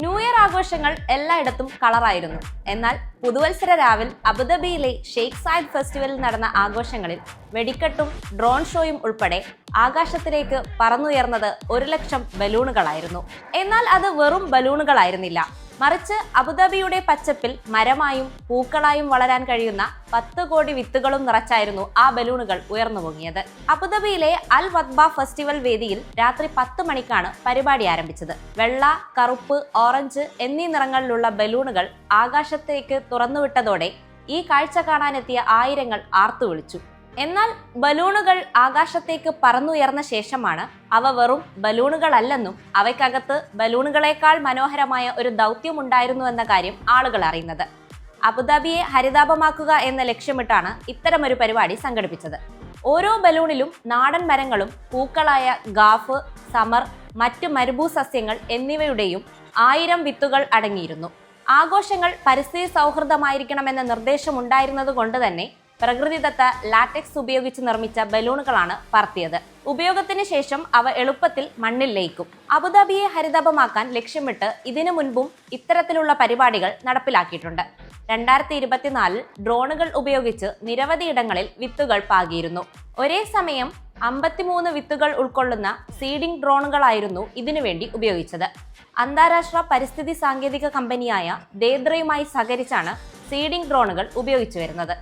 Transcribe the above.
New year ആഘോഷങ്ങൾ എല്ലായിടത്തും കളറായിരുന്നു. എന്നാൽ പുതുവത്സര രാവിൽ അബുദാബിയിലെ ഷെയ്ഖ് സായിദ് ഫെസ്റ്റിവലിൽ നടന്ന ആഘോഷങ്ങളിൽ വെടിക്കെട്ടും ഡ്രോൺ ഷോയും ഉൾപ്പെടെ ആകാശത്തിലേക്ക് പറന്നുയർന്നത് ഒരു ലക്ഷം ബലൂണുകളായിരുന്നു. എന്നാൽ അത് വെറും ബലൂണുകളായിരുന്നില്ല. മറിച്ച് അബുദാബിയുടെ പച്ചപ്പിൽ മരമായും പൂക്കളായും വളരാൻ കഴിയുന്ന പത്ത് കോടി വിത്തുകളും നിറച്ചായിരുന്നു ആ ബലൂണുകൾ ഉയർന്നു പൊങ്ങിയത് അബുദാബിയിലെ അൽ വദ്ബ ഫെസ്റ്റിവൽ വേദിയിൽ രാത്രി പത്ത് മണിക്കാണ് പരിപാടി ആരംഭിച്ചത്. വെള്ള കറുപ്പ് ഓറഞ്ച് എന്നീ നിറങ്ങളിലുള്ള ബലൂണുകൾ ആകാശത്തേക്ക് തുറന്നുവിട്ടതോടെ ഈ കാഴ്ച കാണാനെത്തിയ ആയിരങ്ങൾ ആർത്തു വിളിച്ചു എന്നാൽ ബലൂണുകൾ ആകാശത്തേക്ക് പറന്നുയർന്ന ശേഷമാണ് അവ വെറും ബലൂണുകളല്ലെന്നും അവയ്ക്കകത്ത് ബലൂണുകളേക്കാൾ മനോഹരമായ ഒരു ദൗത്യം ഉണ്ടായിരുന്നു എന്ന കാര്യം ആളുകൾ അറിയുന്നത്. അബുദാബിയെ ഹരിതാപമാക്കുക എന്ന ലക്ഷ്യമിട്ടാണ് ഇത്തരമൊരു പരിപാടി സംഘടിപ്പിച്ചത്. ഓരോ ബലൂണിലും നാടൻ മരങ്ങളും പൂക്കളായ ഗാഫ് സമർ മറ്റ് മരുഭൂ സസ്യങ്ങൾ എന്നിവയുടെയും ആയിരം വിത്തുകൾ അടങ്ങിയിരുന്നു. ആഘോഷങ്ങൾ പരിസ്ഥിതി സൗഹൃദമായിരിക്കണമെന്ന നിർദ്ദേശമുണ്ടായിരുന്നത് കൊണ്ട് തന്നെ പ്രകൃതിദത്ത ലാറ്റക്സ് ഉപയോഗിച്ച് നിർമ്മിച്ച ബലൂണുകളാണ് പറത്തിയത്. ഉപയോഗത്തിന് ശേഷം അവ എളുപ്പത്തിൽ മണ്ണിൽ ലയിക്കും. അബുദാബിയെ ഹരിതാപമാക്കാൻ ലക്ഷ്യമിട്ട് ഇതിനു മുൻപും ഇത്തരത്തിലുള്ള പരിപാടികൾ നടപ്പിലാക്കിയിട്ടുണ്ട്. രണ്ടായിരത്തി ഇരുപത്തിനാലിൽ ഡ്രോണുകൾ ഉപയോഗിച്ച് നിരവധി ഇടങ്ങളിൽ വിത്തുകൾ പാകിയിരുന്നു. ഒരേ സമയം അമ്പത്തിമൂന്ന് വിത്തുകൾ ഉൾക്കൊള്ളുന്ന സീഡിംഗ് ഡ്രോണുകളായിരുന്നു ഇതിനുവേണ്ടി ഉപയോഗിച്ചത്. അന്താരാഷ്ട്ര പരിസ്ഥിതി സാങ്കേതിക കമ്പനിയായ ദേദ്രയുമായി സഹകരിച്ചാണ് സീഡിംഗ് ഡ്രോണുകൾ ഉപയോഗിച്ചു വരുന്നത്.